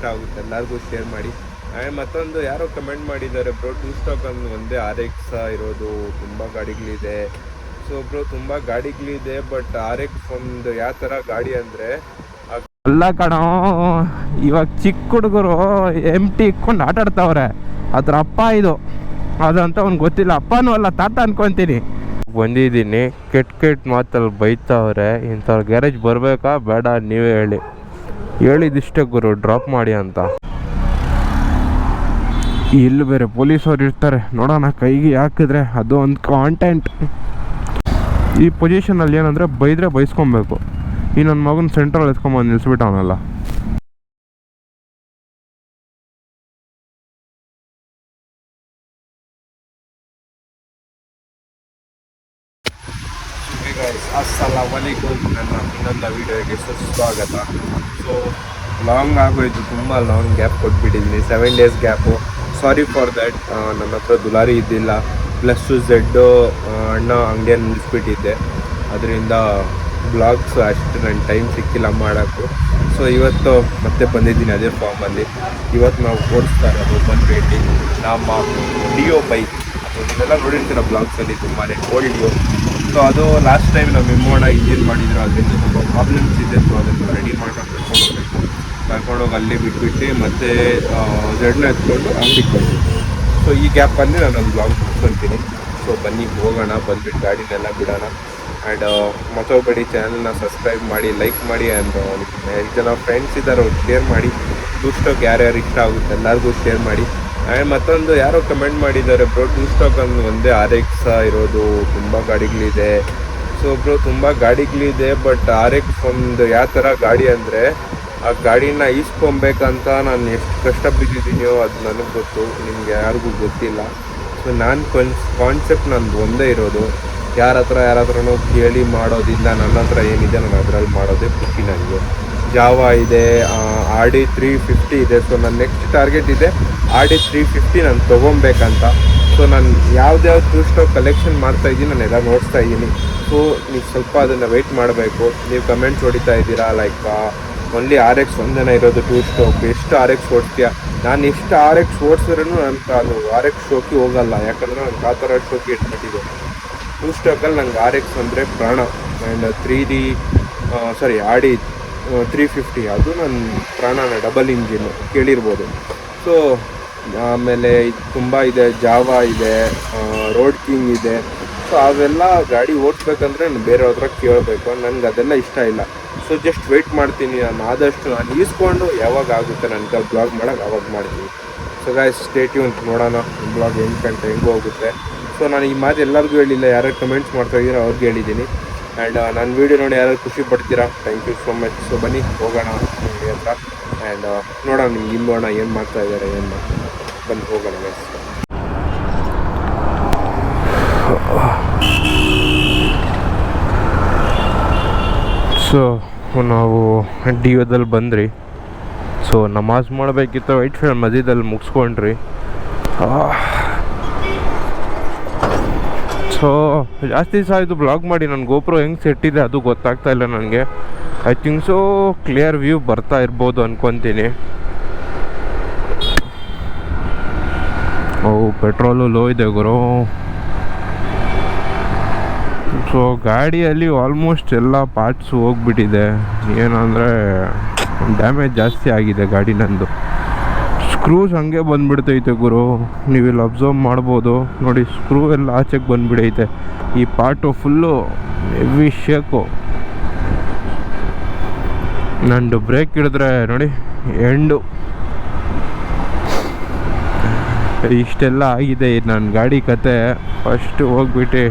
ಇಷ್ಟ ಆಗುತ್ತೆ ಎಲ್ಲರಿಗೂ ಶೇರ್ ಮಾಡಿ. ಆ್ಯಂಡ್ ಮತ್ತೊಂದು ಯಾರೋ ಕಮೆಂಟ್ ಮಾಡಿದ್ದಾರೆ ಬ್ರೋ ಟೂ ಸ್ಟಾಕ್ ಅಂದ್ರೆ ಒಂದೇ ಆರ್ ಎಕ್ಸ್ ಇರೋದು ತುಂಬ ಗಾಡಿಗಳಿದೆ. ಸೊ ಬ್ರೋ ತುಂಬ ಗಾಡಿಗಳಿದೆ ಬಟ್ ಆರ್ ಎಕ್ಸ್ ಒಂದು ಯಾವ ಥರ ಗಾಡಿ ಅಂದರೆ ಅಲ್ಲ ಕಣೋ ಇವಾಗ ಚಿಕ್ಕ ಹುಡುಗರು ಎಂ ಟಿ ಇಕ್ಕೊಂಡು ಆಟ ಆಡ್ತಾವ್ರೆ. ಅದ್ರ ಅಪ್ಪ ಇದು. ಅದಂತ ಅವ್ನಿಗೆ ಗೊತ್ತಿಲ್ಲ. ಅಪ್ಪನೂ ಅಲ್ಲ ತಾತ ಅನ್ಕೊಂತೀನಿ. ಬಂದಿದ್ದೀನಿ ಕೆಟ್ಟ ಕೆಟ್ಟ ಮಾತಲ್ಲಿ ಬೈತಾವ್ರೆ ಇಂಥವ್ರ ಗ್ಯಾರೇಜ್ ಬರಬೇಕಾ ಬೇಡ ನೀವೇ ಹೇಳಿ. ಹೇಳಿದಿಷ್ಟೇ ಗುರು ಡ್ರಾಪ್ ಮಾಡಿ ಅಂತ. ಇಲ್ಲಿ ಬೇರೆ ಪೊಲೀಸವ್ರು ಇರ್ತಾರೆ. ನೋಡೋಣ, ಕೈಗೆ ಹಾಕಿದ್ರೆ ಅದು ಒಂದು ಕಾಂಟೆಂಟ್ ಈ ಪೊಸಿಷನಲ್ಲಿ ಏನಂದರೆ ಬೈದ್ರೆ ಬೈಸ್ಕೊಬೇಕು. ಈ ನನ್ನ ಮಗನ ಸೆಂಟ್ರಲ್ಲಿ ಎತ್ಕೊಂಬಂದು ನಿಲ್ಸ್ಬಿಟ್ಟು ಅವನಲ್ಲ ಅಸ್ಸಲಾಮಲೈಕುಮ್ ನನ್ನ ಇನ್ನೊಂದು ವೀಡಿಯೋಗೆ ಸುಸ್ವಾಗತ ಸೊ ಲಾಂಗ್ ಆಗೋಯ್ತು, ತುಂಬ long gap ಕೊಟ್ಬಿಟ್ಟಿದ್ದೀನಿ seven days gap sorry for that ನನ್ನ ಹತ್ರ ದುಲಾರಿ ಇದ್ದಿಲ್ಲ. ಪ್ಲಸ್ ಝೆಡ್ಡು ಅಣ್ಣ ಹಂಗೆ ನಿಲ್ಲಿಸ್ಬಿಟ್ಟಿದ್ದೆ ಅದರಿಂದ ಬ್ಲಾಗ್ಸ್ ಅಷ್ಟು ನನ್ನ ಟೈಮ್ ಸಿಕ್ಕಿಲ್ಲ ಮಾಡೋಕ್ಕೂ. ಸೊ ಇವತ್ತು ಮತ್ತೆ ಬಂದಿದ್ದೀನಿ ಅದೇ ಫಾರ್ಮಲ್ಲಿ ಇವತ್ತು ನಾವು ಓಡಿಸ್ತಾ ಇರೋದು ಬಂದ್ಬಿಟ್ಟು ನಮ್ಮ ಡಿಯೋ ಬೈಕ್ ಅದು ನೀವೆಲ್ಲ ನೋಡಿರ್ತೀರ ಬ್ಲಾಗ್ಸಲ್ಲಿ ತುಂಬಾ ಓಲ್ಡ್ ಸೊ ಅದು ಲಾಸ್ಟ್ ಟೈಮ್ ನಾವು ಇಮ್ಮೋಣ ಇಂಜಿನ್ ಮಾಡಿದ್ರು, ಅದರಿಂದ ಸ್ವಲ್ಪ ಪ್ರಾಬ್ಲಮ್ಸ್ ಇದೆ. ಸೊ ಅದನ್ನು ರೆಡಿ ಮಾಡ್ಕೊಂಡು ಕರ್ಕೊಂಡು ಹೋಗ್ಬೇಕು ಕರ್ಕೊಂಡೋಗಿ ಅಲ್ಲಿ ಬಿಟ್ಬಿಟ್ಟು ಮತ್ತೆ ಜಡ್ನ ಎತ್ಕೊಂಡು ಅಂಗಡಿಗೆ ಬಂದ್ವಿ. ಸೊ ಈ ಗ್ಯಾಪ್ ಗ್ಯಾಪಲ್ಲಿ ನಾನು ಒಂದು ಬ್ಲಾಗ್ ಮುಗಿಸ್ಕೊತೀನಿ ಸೊ ಬನ್ನಿ, ಹೋಗೋಣ, ಬಂದ್ಬಿಟ್ಟು ಗಾಡಿನೆಲ್ಲ ಬಿಡೋಣ. ಆ್ಯಂಡ್ ಮತ್ತೊಬ್ಬಡಿ ಚಾನಲ್ನ ಸಬ್ಸ್ಕ್ರೈಬ್ ಮಾಡಿ ಲೈಕ್ ಮಾಡಿ ಆ್ಯಂಡ್ ಎಷ್ಟು ಜನ ಫ್ರೆಂಡ್ಸ್ ಇದ್ದಾರೆ, ಅವ್ರು ಶೇರ್ ಮಾಡಿ. ಸ್ಟಾಕ್ ಯಾರ್ಯಾರು ಇಷ್ಟ ಆಗುತ್ತೆ, ಎಲ್ಲರಿಗೂ ಶೇರ್ ಮಾಡಿ. ಆ್ಯಂಡ್ ಮತ್ತೊಂದು ಯಾರೋ ಕಮೆಂಟ್ ಮಾಡಿದ್ದಾರೆ, ಬ್ರೋ ಟೂ ಸ್ಟಾಕ್ ಅಂದ್ರೆ ಒಂದೇ ಆರ್ ಎಕ್ಸ್ ಇರೋದು ತುಂಬ ಗಾಡಿಗಳಿದೆ. ಸೊ ಬ್ರೋ, ತುಂಬ ಗಾಡಿಗಳಿದೆ ಬಟ್ ಆರ್ ಎಕ್ಸ್ ಒಂದು ಯಾವ ಥರ ಗಾಡಿ ಅಂದರೆ, ಆ ಗಾಡಿನ ಈಸ್ಕೊಬೇಕಂತ ನಾನು ಎಷ್ಟು ಕಷ್ಟ ಬಿದ್ದಿದ್ದೀನೋ ಅದು ನನಗೆ ಗೊತ್ತು, ನಿಮ್ಗೆ ಯಾರಿಗೂ ಗೊತ್ತಿಲ್ಲ. ಸೊ ನಾನು ಕನ್ಸ್ ಕಾನ್ಸೆಪ್ಟ್ ನಂದು ಒಂದೇ ಇರೋದು. ಯಾರ ಹತ್ರ, ಯಾರ ಹತ್ರನೂ ಕೇಳಿ ಮಾಡೋದಿಲ್ಲ ನನ್ನ ಹತ್ರ ಏನಿದೆ, ನಾನು ಅದರಲ್ಲಿ ಮಾಡೋದೇ ಖುಷಿ ನನಗೆ ಜಾವ ಇದೆ ಆರ್ ಡಿ ತ್ರೀ ಫಿಫ್ಟಿ ಇದೆ. ಸೊ ನನ್ನ ನೆಕ್ಸ್ಟ್ ಟಾರ್ಗೆಟ್ ಇದೆ. ಆರ್ ಡಿ ತ್ರೀ ಫಿಫ್ಟಿ ನಾನು ತೊಗೊಬೇಕಂತ ಸೊ ನಾನು ಯಾವ್ದ್ಯಾವ್ದು ಟೂ ಸ್ಟಾಕ್ ಕಲೆಕ್ಷನ್ ಮಾಡ್ತಾ ಇದ್ದೀನಿ, ನಾನು ಎಲ್ಲ ನೋಡ್ತಾ ಇದ್ದೀನಿ. ಸೊ ನೀವು ಸ್ವಲ್ಪ ಅದನ್ನು ವೆಯ್ಟ್ ಮಾಡಬೇಕು. ನೀವು ಕಮೆಂಟ್ಸ್ ಹೊಡಿತಾ ಇದ್ದೀರಾ? ಲೈಕ್ ಓನ್ಲಿ ಆರ್ ಎಕ್ಸ್ ಒಂದೇನ ಇರೋದು ಟೂ ಸ್ಟೋಕ್ ಎಷ್ಟು ಆರ್ ಎಕ್ಸ್ ಓಡಿಸ್ತೀಯ? ನಾನು ಎಷ್ಟು ಆರ್ ಎಕ್ಸ್ ಓಡಿಸಿದ್ರೂ ನಾನು ಅದು ಆರ್ ಎಕ್ಸ್ ಶೋಕಿ ಹೋಗಲ್ಲ. ಯಾಕಂದರೆ ನನಗೆ ಆ ಥರ ಶೋಕಿ ಇಟ್ಬಿಟ್ಟಿದೆ. ಟೂ ಸ್ಟೋಕಲ್ಲಿ ನಂಗೆ ಆರ್ ಎಕ್ಸ್ ಅಂದರೆ ಪ್ರಾಣ. ಆ್ಯಂಡ್ ತ್ರೀ ಡಿ ಸಾರಿ ಆಡಿ ತ್ರೀ ಫಿಫ್ಟಿ, ಅದು ನನ್ನ ಪ್ರಾಣನ ಡಬಲ್ ಇಂಜಿನ್ ಕೇಳಿರ್ಬೋದು. ಸೊ ಆಮೇಲೆ ತುಂಬ ಇದೆ ಜಾವಾ ಇದೆ ರೋಡ್ ಕಿಂಗ್ ಇದೆ. ಸೊ ಅವೆಲ್ಲ ಗಾಡಿ ಓಡಿಸ್ಬೇಕಂದ್ರೆ ನಾನು ಬೇರೆ ಹತ್ರ ಕೇಳಬೇಕು, ನನಗೆ ಅದೆಲ್ಲ ಇಷ್ಟ ಇಲ್ಲ. ಸೊ ಜಸ್ಟ್ ವೆಯ್ಟ್ ಮಾಡ್ತೀನಿ, ನಾನು ಆದಷ್ಟು ನಾನು ಈಸ್ಕೊಂಡು ಯಾವಾಗ ಆಗುತ್ತೆ ನನಗೆ ಬ್ಲಾಗ್ ಮಾಡೋಕೆ ಅವಾಗ ಮಾಡ್ತೀನಿ. ಸೊ ಗಾಯ್ ಸ್ಟೇಟ್ಯೂನ್ ನೋಡೋಣ ಬ್ಲಾಗ್ ಹೆಂಗೆ ಅಂತ ಹೆಂಗೆ ಹೋಗುತ್ತೆ. ಸೊ ನಾನು ಈ ಮಾತು ಎಲ್ಲರಿಗೂ ಹೇಳಿಲ್ಲ ಯಾರು ಕಮೆಂಟ್ಸ್ ಮಾಡ್ತಾ ಇದ್ದೀರೋ, ಅವ್ರಿಗೆ ಹೇಳಿದ್ದೀನಿ. ಆ್ಯಂಡ್ ನನ್ನ ವೀಡಿಯೋ ನೋಡಿ ಯಾರು ಖುಷಿ ಪಡ್ತೀರಾ? Thank you so much so ಬನ್ನಿ, ಹೋಗೋಣ ಅಂತ ಹತ್ರ. ಆ್ಯಂಡ್ ನೋಡೋಣ ನಿಮ್ಗೆ ಇಂಬೋಣ ಏನು ಮಾಡ್ತಾ ಇದ್ದಾರೆ, ಏನು ಮಾಡ್ತಾ ಬಂದು ಹೋಗೋಣ ಗೈಸ್ ಸೊ ನಾವು ಡಿ ಒದಲ್ಲಿ ಬಂದ್ರಿ. ಸೊ ನಮಾಜ್ ಮಾಡಬೇಕಿತ್ತು ವೈಟ್ ಫೀಲ್ಡ್ ಮಜೀದಲ್ಲಿ ಮುಗಿಸ್ಕೊಂಡ್ರಿ. ಸೊ ಜಾಸ್ತಿ ದಿವಸ ಇದು ಬ್ಲಾಗ್ ಮಾಡಿ ನನ್ನ ಗೋಪುರ ಹೆಂಗೆ ಸೆಟ್ ಇದೆ ಅದು ಗೊತ್ತಾಗ್ತಾ ಇಲ್ಲ ನನಗೆ. I think so clear view ಬರ್ತಾ ಇರ್ಬೋದು ಅಂದ್ಕೊತೀನಿ ಓ ಪೆಟ್ರೋಲು ಲೋ ಇದೆ ಗುರು. ಸೊ ಗಾಡಿಯಲ್ಲಿ ಆಲ್ಮೋಸ್ಟ್ ಎಲ್ಲ ಪಾರ್ಟ್ಸ್ ಹೋಗ್ಬಿಟ್ಟಿದೆ. ಏನಂದರೆ ಡ್ಯಾಮೇಜ್ ಜಾಸ್ತಿ ಆಗಿದೆ ಗಾಡಿ ನಂದು. ಸ್ಕ್ರೂಸ್ ಹಂಗೆ ಬಂದ್ಬಿಡ್ತೈತೆ ಗುರು. ನೀವು ಇಲ್ಲಿ ಅಬ್ಸರ್ವ್ ಮಾಡ್ಬೋದು. ನೋಡಿ ಸ್ಕ್ರೂ ಎಲ್ಲ ಆಚೆಗೆ ಬಂದ್ಬಿಡೈತೆ. ಈ ಪಾರ್ಟು ಫುಲ್ಲು ಹೆವಿ ಶೇಕು ನಂದು ಬ್ರೇಕ್ ಹಿಡಿದ್ರೆ ನೋಡಿ ಎಂಡು ಇಷ್ಟೆಲ್ಲ ಆಗಿದೆ ನನ್ನ ಗಾಡಿ ಕತೆ. ಫಸ್ಟ್ ಹೋಗ್ಬಿಟ್ಟು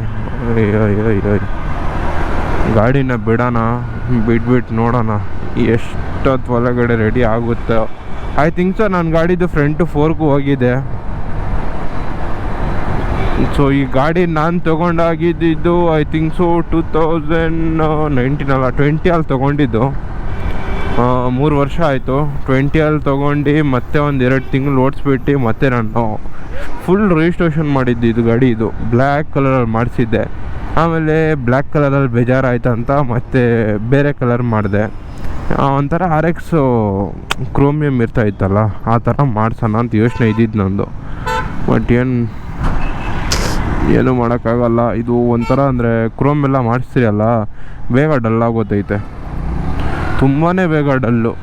ಗಾಡಿನ ಬಿಡೋಣ ಬಿಟ್ಬಿಟ್ಟು ನೋಡೋಣ ಎಷ್ಟೊತ್ತು ಒಳಗಡೆ ರೆಡಿ ಆಗುತ್ತೆ ಐ ಥಿಂಕ್ ಸೊ ನನ್ನ ಗಾಡಿದು ಫ್ರಂಟ್ ಫೋರ್ಗೂ ಹೋಗಿದೆ. ಸೊ ಈ ಗಾಡಿ ನಾನು ತೊಗೊಂಡಾಗಿದ್ದು I think so two thousand nineteen ಅಲ್ಲ ಟ್ವೆಂಟಿಯಲ್ಲಿ ತೊಗೊಂಡಿದ್ದು. ಮೂರು ವರ್ಷ ಆಯಿತು. ಟ್ವೆಂಟಿಯಲ್ಲಿ ತೊಗೊಂಡು ಮತ್ತೆ ಒಂದು ಎರಡು ತಿಂಗಳು ಓಡಿಸ್ಬಿಟ್ಟು ಮತ್ತೆ ನಾನು ಫುಲ್ ರಿಜಿಸ್ಟ್ರೇಷನ್ ಮಾಡಿದ್ದು ಇದು ಗಾಡಿ ಇದು. ಬ್ಲ್ಯಾಕ್ ಕಲರಲ್ಲಿ ಮಾಡಿಸಿದ್ದೆ. ಆಮೇಲೆ ಬ್ಲ್ಯಾಕ್ ಕಲರಲ್ಲಿ ಬೇಜಾರಾಯ್ತು ಅಂತ ಮತ್ತೆ ಬೇರೆ ಕಲರ್ ಮಾಡಿದೆ. ಒಂಥರ ಆರ್ ಎಕ್ಸು ಕ್ರೋಮಿಯಮ್ ಇರ್ತಾ ಇತ್ತಲ್ಲ, ಆ ಥರ ಮಾಡ್ಸೋಣ ಅಂತ ಯೋಚನೆ ಇದ್ದಿದ್ದು ನಂದು. ಬಟ್ ಏನು, ಏನೂ ಮಾಡೋಕ್ಕಾಗಲ್ಲ. ಇದು ಒಂಥರ ಅಂದರೆ ಕ್ರೋಮ್ ಎಲ್ಲ ಮಾಡಿಸ್ತೀರಲ್ಲ, ಬೇಗ ಡಲ್ ಆಗೋತೈತೆ. ತುಂಬಾ ಬೇಗ ಡಲ್ಲು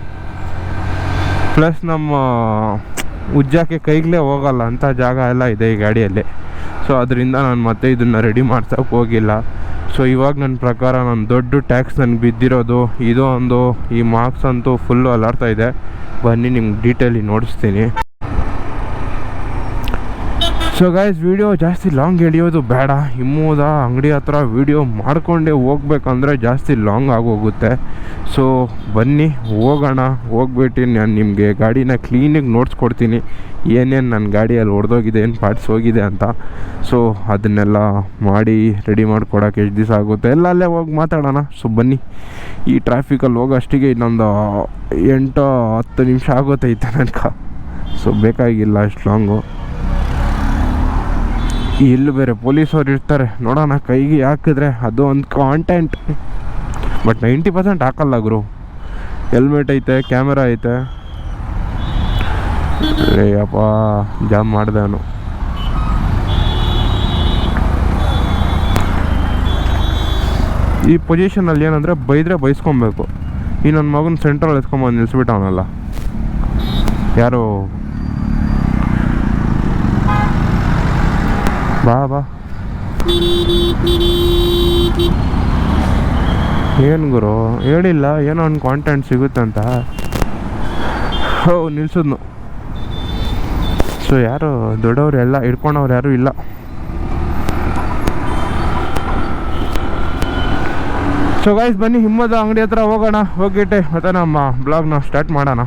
ಪ್ಲಸ್ ನಮ್ಮ ಉಜ್ಜಾಕೆ ಕೈಗಲೇ ಹೋಗಲ್ಲ ಅಂಥ ಜಾಗ ಎಲ್ಲ ಇದೆ ಈ ಗಾಡಿಯಲ್ಲಿ. ಸೊ ಅದರಿಂದ ನಾನು ಮತ್ತೆ ಇದನ್ನು ರೆಡಿ ಮಾಡ್ಸೋಕೆ ಹೋಗಿಲ್ಲ. ಸೊ ಇವಾಗ ನನ್ನ ಪ್ರಕಾರ ನನ್ನ ದೊಡ್ಡ ಟ್ಯಾಕ್ಸ್ ನನಗೆ ಬಿದ್ದಿರೋದು, ಇದು ಒಂದು ಈ ಮಾರ್ಕ್ಸ್ ಅಂತೂ ಫುಲ್ಲು ಅಲಾಡ್ತಾ ಇದೆ. ಬನ್ನಿ ನಿಮ್ಗೆ ಡೀಟೇಲಿ ನೋಡಿಸ್ತೀನಿ. ಸೊ ಗೈಸ್ ವಿಡಿಯೋ ಜಾಸ್ತಿ ಲಾಂಗ್ ಎಳಿಯೋದು ಬೇಡ. ಹಿಮ್ಮೂದ ಅಂಗಡಿ ಹತ್ರ ವಿಡಿಯೋ ಮಾಡ್ಕೊಂಡೇ ಹೋಗ್ಬೇಕಂದ್ರೆ ಜಾಸ್ತಿ ಲಾಂಗ್ ಆಗೋಗುತ್ತೆ. ಸೊ ಬನ್ನಿ, ಹೋಗೋಣ, ಹೋಗ್ಬಿಟ್ಟು ನಾನು ನಿಮಗೆ ಗಾಡಿನ ಕ್ಲೀನಿಗೆ ನೋಡ್ಸ್ಕೊಡ್ತೀನಿ. ಏನೇನು ನನ್ನ ಗಾಡಿಯಲ್ಲಿ ಹೊಡೆದೋಗಿದೆ ಏನು ಪಾರ್ಟ್ಸ್ ಹೋಗಿದೆ ಅಂತ. ಸೊ ಅದನ್ನೆಲ್ಲ ಮಾಡಿ ರೆಡಿ ಮಾಡ್ಕೊಡೋಕೆ ಎಷ್ಟು ದಿವಸ ಆಗುತ್ತೆ, ಎಲ್ಲ ಅಲ್ಲೇ ಹೋಗಿ ಮಾತಾಡೋಣ. ಸೊ ಬನ್ನಿ, ಈ ಟ್ರಾಫಿಕಲ್ಲಿ ಹೋಗೋ ಅಷ್ಟಿಗೆ ಇನ್ನೊಂದು ಎಂಟು ಹತ್ತು ನಿಮಿಷ ಆಗೋತೈತೆ ನನಗೆ ಸೊ ಬೇಕಾಗಿಲ್ಲ ಅಷ್ಟು ಲಾಂಗು ಇಲ್ಲಿ ಬೇರೆ ಪೊಲೀಸವ್ರು ಇರ್ತಾರೆ. ನೋಡೋಣ, ಕೈಗೆ ಹಾಕಿದ್ರೆ ಅದು ಒಂದು ಕಾಂಟೆಂಟ್ ಬಟ್ ನೈಂಟಿ ಪರ್ಸೆಂಟ್ ಹಾಕಲ್ಲ ಗುರು. ಹೆಲ್ಮೆಟ್ ಐತೆ ಕ್ಯಾಮೆರಾ ಐತೆ. ಅಪ್ಪ ಜಾಮ್ ಮಾಡಿದೆ ಅವನು. ಈ ಪೊಸಿಷನಲ್ಲಿ ಏನಂದರೆ ಬೈದ್ರೆ ಬೈಸ್ಕೊಬೇಕು. ಈ ನನ್ನ ಮಗನ ಸೆಂಟ್ರಲ್ಲಿ ಎತ್ಕೊಂಬಂದು ನಿಲ್ಲಿಸ್ಬಿಟ್ಟವನಲ್ಲ ಯಾರು? ಬಾ ಬಾ ಏನು ಗುರು? ಹೇಳಿಲ್ಲ, ಏನೋ ಒಂದು ಕಾಂಟೆಂಟ್ ಸಿಗುತ್ತಂತ ಹೋ, ನಿಲ್ಸಿದ್ನು. ಸೊ ಯಾರು? ದೊಡ್ಡವ್ರು ಎಲ್ಲ, ಹಿಡ್ಕೊಂಡವ್ರು ಯಾರೂ ಇಲ್ಲ. ಸೊ ಗಾಯ್ಸ್ ಬನ್ನಿ, ಹಿಮ್ಮದ ಅಂಗಡಿ ಹತ್ರ ಹೋಗೋಣ ಹೋಗಿಟ್ಟೆ ಮತ್ತೆ ನಮ್ಮ ಬ್ಲಾಗ್ನ ಸ್ಟಾರ್ಟ್ ಮಾಡೋಣ.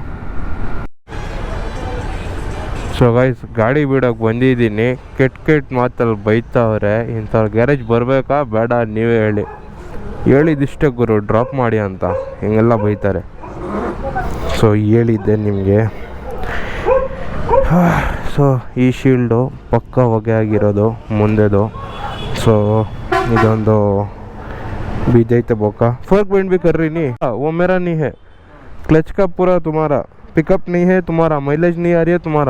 ಸೊ ಗಾಯ್ಸ್ ಗಾಡಿ ಬಿಡೋಕ್ಕೆ ಬಂದಿದ್ದೀನಿ. ಕೆಟ್ಟ ಕೆಟ್ಟ ಮಾತಲ್ಲಿ ಬೈತಾವ್ರೆ. ಇಂಥವ್ರ ಗ್ಯಾರೇಜ್ ಬರಬೇಕಾ ಬೇಡ ನೀವೇ ಹೇಳಿ. ಹೇಳಿದಿಷ್ಟೇ ಗುರು, ಡ್ರಾಪ್ ಮಾಡಿ ಅಂತ. ಹಿಂಗೆಲ್ಲ ಬೈತಾರೆ. ಸೊ ಹೇಳಿದ್ದೆ ನಿಮಗೆ. ಸೊ ಈ ಶೀಲ್ಡು ಪಕ್ಕ ಹೊಗೆ ಆಗಿರೋದು ಮುಂದೆದು. ಸೊ ಇದೊಂದು ಬಿದ್ದೈತೆ ಬೊಕ್ಕ ಫೋರ್ಕ್ ಬೆಂಡ್ ಬೇಕರ್ರಿ ನೀ. ಒಮ್ಮೆರ ನೀ ಹೇ ಕ್ಲಚ್ ಕಪ್ ಪೂರ ತುಮಾರ. ಪಿಕಪ್ ನೀ ಹೇ ತುಮಾರ. ಮೈಲೇಜ್ ನೀ ಅರಿಯೇ ತುಮಾರ.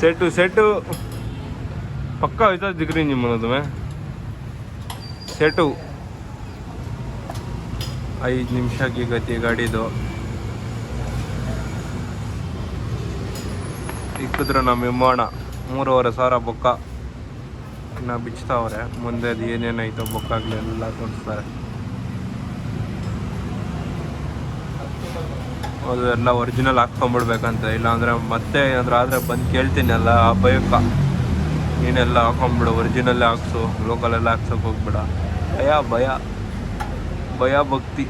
સેટુ ಸೆಟ್ಟು ಪಕ್ಕ હોય તો દીકરીની મને તમે સેટು ಐದು ನಿಮಿಷಕ್ಕೆ ಗತಿ ಗಾಡಿದು. ಸಿಕ್ಕಿದ್ರೆ ನಮ್ಮ ವಿಮಾನ. ಮೂರುವರೆ ಸಾವಿರ ಬೊಕ್ಕ. ಇನ್ನು ಬಿಚ್ತಾವ್ರೆ. ಮುಂದೆ ಅದು ಏನೇನಾಯ್ತು ಬೊಕ್ಕಾಗಲಿ ಎಲ್ಲ ತೋರಿಸ್ತಾರೆ. ಅದು ಎಲ್ಲ ಒರಿಜಿನಲ್ ಹಾಕ್ಕೊಂಬಿಡ್ಬೇಕಂತ. ಇಲ್ಲಾಂದರೆ ಮತ್ತೆ ಏನಾದರೂ ಆದರೆ ಬಂದು ಕೇಳ್ತೀನಲ್ಲ, ಆ ಭಯಕ್ಕ. ನೀನೆಲ್ಲ ಹಾಕೊಂಬಿಡು ಒರಿಜಿನಲ್ಲೇ ಹಾಕ್ಸು ಲೋಕಲೆಲ್ಲ ಹಾಕ್ಸೋಕೆ ಹೋಗ್ಬಿಡ. ಭಯ ಭಯ. ಭಯ ಭಕ್ತಿ.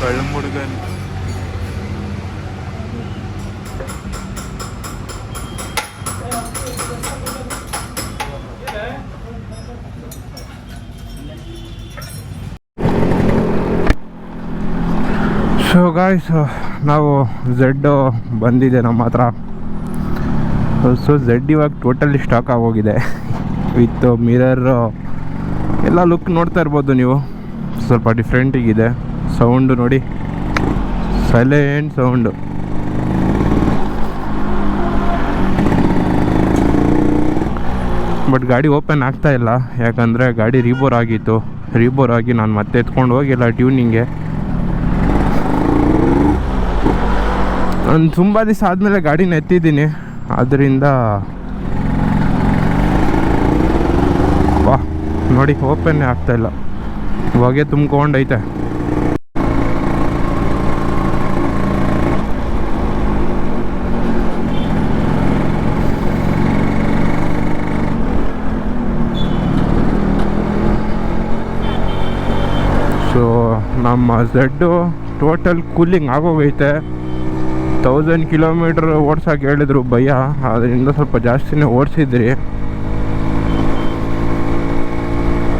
ಕಳ್ಳ ಮುಡುಗನ್ ಸೊ ಗಾಯ್ಸ್ ನಾವು ಝೆಡ್ಡು ಬಂದಿದೆ ನಮ್ಮ ಹತ್ರ. ಸೊ ಝೆಡ್ ಇವಾಗ ಟೋಟಲಿ ಸ್ಟಾಕ್ ಆಗೋಗಿದೆ. ವಿತ್ ಮಿರರ್ ಎಲ್ಲ ಲುಕ್ ನೋಡ್ತಾ ಇರ್ಬೋದು ನೀವು. ಸ್ವಲ್ಪ ಡಿಫ್ರೆಂಟಿಗಿದೆ ಸೌಂಡು ನೋಡಿ. ಸೈಲೆಂಟ್ ಸೌಂಡು ಬಟ್ ಗಾಡಿ ಓಪನ್ ಆಗ್ತಾ ಇಲ್ಲ. ಯಾಕಂದರೆ ಗಾಡಿ ರೀಬೋರ್ ಆಗಿತ್ತು. ರೀಬೋರ್ ಆಗಿ ನಾನು ಮತ್ತೆ ಎತ್ಕೊಂಡು ಹೋಗಿಲ್ಲ ಟ್ಯೂನಿಂಗ್ಗೆ ನಾನು ತುಂಬ ದಿವಸ ಆದಮೇಲೆ ಗಾಡಿನ ಎತ್ತಿದ್ದೀನಿ. ಆದ್ದರಿಂದ ವಾ, ನೋಡಿ ಓಪನ್ನೇ ಆಗ್ತಾಯಿಲ್ಲ ಹೊಗೆ ತುಂಬ್ಕೊಂಡೈತೆ. ಸೊ ನಮ್ಮ ಝೆಡ್ಡು ಟೋಟಲ್ ಕೂಲಿಂಗ್ ಆಗೋಗೈತೆ. ತೌಸಂಡ್ ಕಿಲೋಮೀಟ್ರ್ ಓಡ್ಸೋಕೆ ಹೇಳಿದ್ರು ಭಯ ಅದರಿಂದ ಸ್ವಲ್ಪ ಜಾಸ್ತಿನೇ ಓಡಿಸಿದ್ರಿ.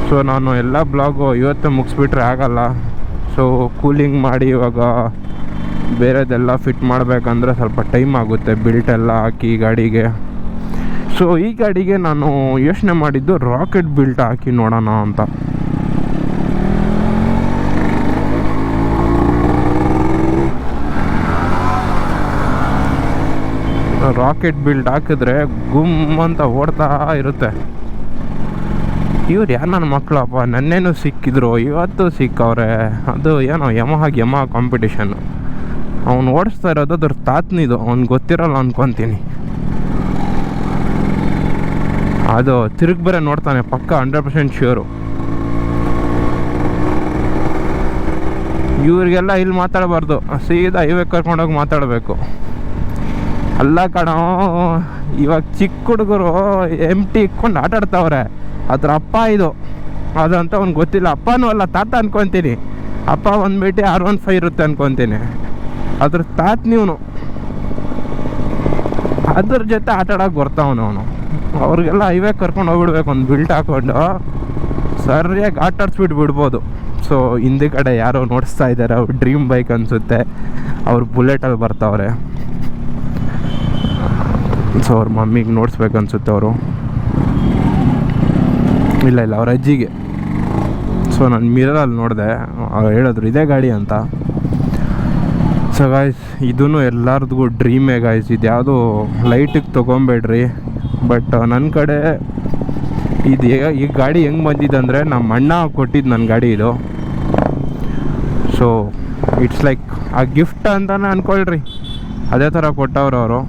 ಸೊ ನಾನು ಎಲ್ಲ ಬ್ಲಾಗು ಇವತ್ತೇ ಮುಗಿಸ್ಬಿಟ್ರೆ ಆಗಲ್ಲ. ಸೊ ಕೂಲಿಂಗ್ ಮಾಡಿ ಇವಾಗ ಬೇರೆದೆಲ್ಲ ಫಿಟ್ ಮಾಡಬೇಕಂದ್ರೆ ಸ್ವಲ್ಪ ಟೈಮ್ ಆಗುತ್ತೆ ಬಿಲ್ಟ್ ಎಲ್ಲ ಹಾಕಿ ಗಾಡಿಗೆ. ಸೊ ಈ ಗಾಡಿಗೆ ನಾನು ಯೋಚನೆ ಮಾಡಿದ್ದು ರಾಕೆಟ್ ಬಿಲ್ಟ್ ಹಾಕಿ ನೋಡೋಣ ಅಂತ. ರಾಕೆಟ್ ಬಿಲ್ಡ್ ಹಾಕಿದ್ರೆ ಗುಮ್ ಅಂತ ಓಡ್ತಾ ಇರುತ್ತೆ. ಇವ್ರು ಯಾರು ನನ್ನ ಮಕ್ಕಳಪ್ಪ ನನ್ನೇನು ಸಿಕ್ಕಿದ್ರು, ಇವತ್ತು ಸಿಕ್ಕವ್ರೆ. ಅದು ಏನೋ ಯಮಹ ಯಮ ಕಾಂಪಿಟೇಷನ್ನು ಅವ್ನು ಓಡಿಸ್ತಾ ಇರೋದು ಅದ್ರ ತಾತ್ನಿದು, ಅವ್ನು ಗೊತ್ತಿರಲ್ಲ ಅನ್ಕೊತೀನಿ. ಅದು ತಿರುಗಿ ಬರೋ ನೋಡ್ತಾನೆ, ಪಕ್ಕ ಹಂಡ್ರೆಡ್ ಪರ್ಸೆಂಟ್ ಶ್ಯೂರು ಇವರಿಗೆಲ್ಲ ಇಲ್ಲಿ ಮಾತಾಡಬಾರ್ದು. ಸೀದಾ ಹೈವೇ ಕರ್ಕೊಂಡೋಗಿ ಮಾತಾಡಬೇಕು. ಅಲ್ಲ ಕಣೋ, ಇವಾಗ ಚಿಕ್ಕ ಹುಡುಗರು ಎಂ ಟಿ ಇಕ್ಕೊಂಡು ಆಟ ಆಡ್ತಾವ್ರೆ. ಅದ್ರ ಅಪ್ಪ ಇದು. ಅದಂತ ಅವ್ನಿಗೆ ಗೊತ್ತಿಲ್ಲ. ಅಪ್ಪನೂ ಅಲ್ಲ, ತಾತ ಅನ್ಕೊತೀನಿ. ಅಪ್ಪ ಬಂದ್ಬಿಟ್ಟು ಆರ್ ಒನ್ ಫೈವ್ ಇರುತ್ತೆ ಅನ್ಕೊತೀನಿ. ಅದ್ರ ತಾತ ನೀವನು ಅದ್ರ ಜೊತೆ ಆಟ ಆಡೋಕೆ ಬರ್ತಾವನು ಅವನು. ಅವ್ರಿಗೆಲ್ಲ ಹೈವೇ ಕರ್ಕೊಂಡು ಹೋಗ್ಬಿಡ್ಬೇಕು ಒಂದು ಬಿಲ್ಟ್ ಹಾಕೊಂಡು. ಸರಿಯಾಗಿ ಆಟ ಆಡ್ಸ್ಬಿಟ್ಟು ಬಿಡ್ಬೋದು. ಸೊ ಹಿಂದೆ ಕಡೆ ಯಾರೋ ನೋಡಿಸ್ತಾ ಇದ್ದಾರೆ ಅವ್ರು ಡ್ರೀಮ್ ಬೈಕ್ ಅನಿಸುತ್ತೆ. ಅವ್ರು ಬುಲೆಟಲ್ಲಿ ಬರ್ತಾವ್ರೆ. ಸೊ ಅವ್ರ ಮಮ್ಮಿಗೆ ನೋಡಿಸ್ಬೇಕು ಅನ್ಸುತ್ತೆ ಅವರು. ಇಲ್ಲ ಇಲ್ಲ, ಅವ್ರ ಅಜ್ಜಿಗೆ. ಸೊ ನಾನು ಮಿರರಲ್ಲಿ ನೋಡಿದೆ. ಅವ್ರು ಹೇಳಿದ್ರು, ಇದೇ ಗಾಡಿ ಅಂತ. ಸೊ ಗಾಯ್ಸ್ ಇದೂ ಎಲ್ಲರದ್ಗೂ ಡ್ರೀಮೇ ಗಾಯ್ಸ್ ಇದು ಯಾವುದು ಲೈಟಿಗೆ ತೊಗೊಬೇಡ್ರಿ. ಬಟ್ ನನ್ನ ಕಡೆ ಇದು ಈ ಗಾಡಿ ಹೆಂಗೆ ಬಂದಿದೆ ಅಂದರೆ ನಮ್ಮ ಅಣ್ಣ ಕೊಟ್ಟಿದ್ದು ನನ್ನ ಗಾಡಿ ಇದು. ಸೊ ಇಟ್ಸ್ ಲೈಕ್ ಆ ಗಿಫ್ಟ್ ಅಂತಾನೆ ಅಂದ್ಕೊಳ್ರಿ ಅದೇ ಥರ ಕೊಟ್ಟವ್ರು ಅವರು.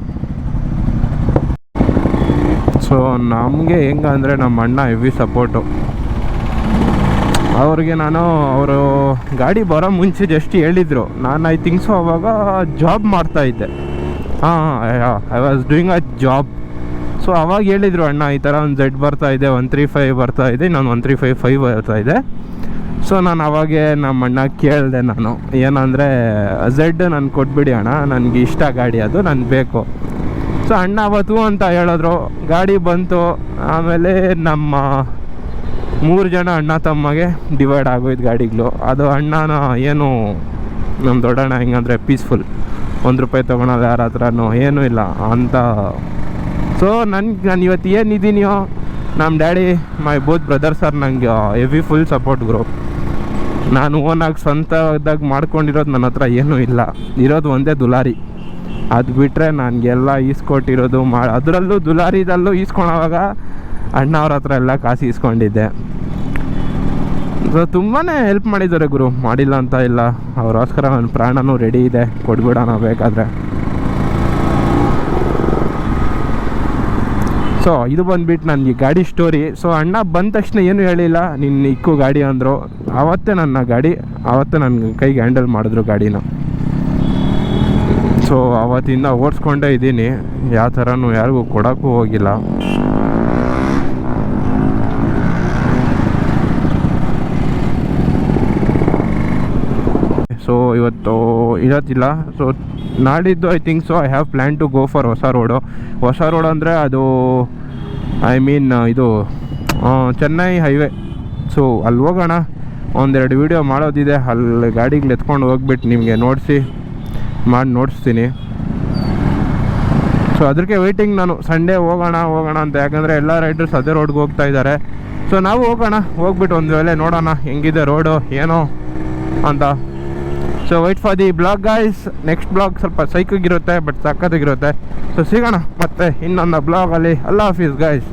ಸೊ ನಮಗೆ ಹೆಂಗೆ ಅಂದರೆ ನಮ್ಮ ಅಣ್ಣ ಹೆವಿ ಸಪೋರ್ಟು ಅವ್ರಿಗೆ ನಾನು, ಅವರು ಗಾಡಿ ಬರೋ ಮುಂಚೆ ಜಸ್ಟ್ ಹೇಳಿದರು. ನಾನು ಐ ಥಿಂಕ್ಸು ಅವಾಗ ಜಾಬ್ ಮಾಡ್ತಾ ಇದ್ದೆ. ಹಾಂ I was doing a job so ಅವಾಗ ಹೇಳಿದರು, ಅಣ್ಣ, ಈ ಥರ ಒಂದು ಜೆಡ್ ಬರ್ತಾ ಇದೆ ಒನ್ ತ್ರೀ ಫೈವ್ ಬರ್ತಾ ಇದೆ ನಾನು ಒನ್ ತ್ರೀ ಫೈವ್ ಫೈವ್ ಬರ್ತಾ ಇದೆ. ಸೊ ನಾನು ಅವಾಗೆ ನಮ್ಮ ಅಣ್ಣ ಕೇಳಿದೆ ನಾನು, ಏನಂದರೆ ಝೆಡ್ ನಾನು ಕೊಟ್ಬಿಡಿ ಅಣ್ಣ, ನನಗೆ ಇಷ್ಟ ಗಾಡಿ ಅದು, ನನಗೆ ಬೇಕು. ಸೊ ಅಣ್ಣ ಅವತ್ತು ಅಂತ ಹೇಳಿದ್ರು. ಗಾಡಿ ಬಂತು. ಆಮೇಲೆ ನಮ್ಮ ಮೂರು ಜನ ಅಣ್ಣ ತಮ್ಮಗೆ ಡಿವೈಡ್ ಆಗೋಯ್ತು ಗಾಡಿಗಳು. ಅದು ಅಣ್ಣನ ಏನು, ನಮ್ಮ ದೊಡ್ಡಣ್ಣ ಹೆಂಗಂದರೆ ಪೀಸ್ಫುಲ್. ಒಂದು ರೂಪಾಯಿ ತೊಗೊಳಲ್ಲ ಯಾರ ಹತ್ರನೂ, ಏನೂ ಇಲ್ಲ ಅಂತ. ಸೊ ನನ್ಗೆ ನಾನು ಇವತ್ತು ಏನಿದ್ದೀನಿಯೋ ನಮ್ಮ daddy, my both brothers are ನನಗೆ ಹೆವಿ ಫುಲ್ ಸಪೋರ್ಟ್ ಗ್ರೂಪ್ ನಾನು ಓನಾಗಿ ಸ್ವಂತದಾಗ ಮಾಡ್ಕೊಂಡಿರೋದು ನನ್ನ ಹತ್ರ ಏನೂ ಇಲ್ಲ. ಇರೋದು ಒಂದೇ ದುಲಾರಿ. ಅದು ಬಿಟ್ಟರೆ ನನಗೆಲ್ಲ ಈಸ್ಕೊಟ್ಟಿರೋದು ಮಾ ಅದರಲ್ಲೂ ದುಲಾರಿದಲ್ಲೂ ಈಸ್ಕೊಳೋವಾಗ ಅಣ್ಣ ಅವ್ರ ಹತ್ರ ಎಲ್ಲ ಕಾಸು ಈಸ್ಕೊಂಡಿದ್ದೆ. ಸೊ ತುಂಬಾ ಹೆಲ್ಪ್ ಮಾಡಿದ್ದಾರೆ ಗುರು. ಮಾಡಿಲ್ಲ ಅಂತ ಇಲ್ಲ. ಅವರೋಸ್ಕರ ನನ್ನ ಪ್ರಾಣನೂ ರೆಡಿ ಇದೆ. ಕೊಡ್ಬಿಡೋಣ ಬೇಕಾದರೆ. ಸೊ ಇದು ಬಂದ್ಬಿಟ್ಟು ನನಗೆ ಗಾಡಿ ಸ್ಟೋರಿ ಸೊ ಅಣ್ಣ ಬಂದ ತಕ್ಷಣ ಏನು ಹೇಳಿಲ್ಲ. ನಿನ್ನ ಇಕ್ಕು ಗಾಡಿ ಅಂದರು. ಆವತ್ತೇ ನನ್ನ ಗಾಡಿ ಆವತ್ತೇ ನನ್ನ ಕೈಗೆ ಹ್ಯಾಂಡಲ್ ಮಾಡಿದ್ರು ಗಾಡಿನ. ಸೊ ಅವತ್ತಿಂದ ಓಡಿಸ್ಕೊಂಡೇ ಇದ್ದೀನಿ. ಯಾವ ಥರನೂ ಯಾರಿಗೂ ಕೊಡೋಕ್ಕೂ ಹೋಗಿಲ್ಲ. ಸೊ ಇವತ್ತು ಇರತ್ತಿಲ್ಲ. ಸೊ ನಾಡಿದ್ದು I think so I have plan to go for ಹೊಸ ರೋಡು ಹೊಸ ರೋಡ್ ಅಂದರೆ ಅದು ಐ ಮೀನ್ ಇದು ಚೆನ್ನೈ ಹೈವೇ ಸೊ ಅಲ್ಲಿ ಹೋಗೋಣ. ಒಂದೆರಡು ವೀಡಿಯೋ ಮಾಡೋದಿದೆ. ಅಲ್ಲಿ ಗಾಡಿಗಳು ಎತ್ಕೊಂಡು ಹೋಗ್ಬಿಟ್ಟು ನಿಮಗೆ ನೋಡಿಸಿ. ಮಾಡಿ ನೋಡಿಸ್ತೀನಿ. ಸೊ ಅದಕ್ಕೆ ವೆಯ್ಟಿಂಗ್ ನಾನು. ಸಂಡೇ ಹೋಗೋಣ ಹೋಗೋಣ ಅಂತ. ಯಾಕಂದರೆ ಎಲ್ಲ ರೈಡರ್ಸ್ ಅದೇ ರೋಡ್ಗೆ ಹೋಗ್ತಾ ಇದ್ದಾರೆ ಸೊ ನಾವು ಹೋಗೋಣ. ಹೋಗ್ಬಿಟ್ಟು ಒಂದು ವೇಳೆ ನೋಡೋಣ ಹೆಂಗಿದೆ ರೋಡು ಏನೋ ಅಂತ. So wait for the blog guys next blog ಸ್ವಲ್ಪ ಸೈಕಿಗಿರುತ್ತೆ ಬಟ್ ಸಕ್ಕತ್ತಾಗಿರುತ್ತೆ ಸೊ ಸಿಗೋಣ ಮತ್ತೆ ಇನ್ನೊಂದು ಬ್ಲಾಗಲ್ಲಿ ಅಲ್ಲ. Office guys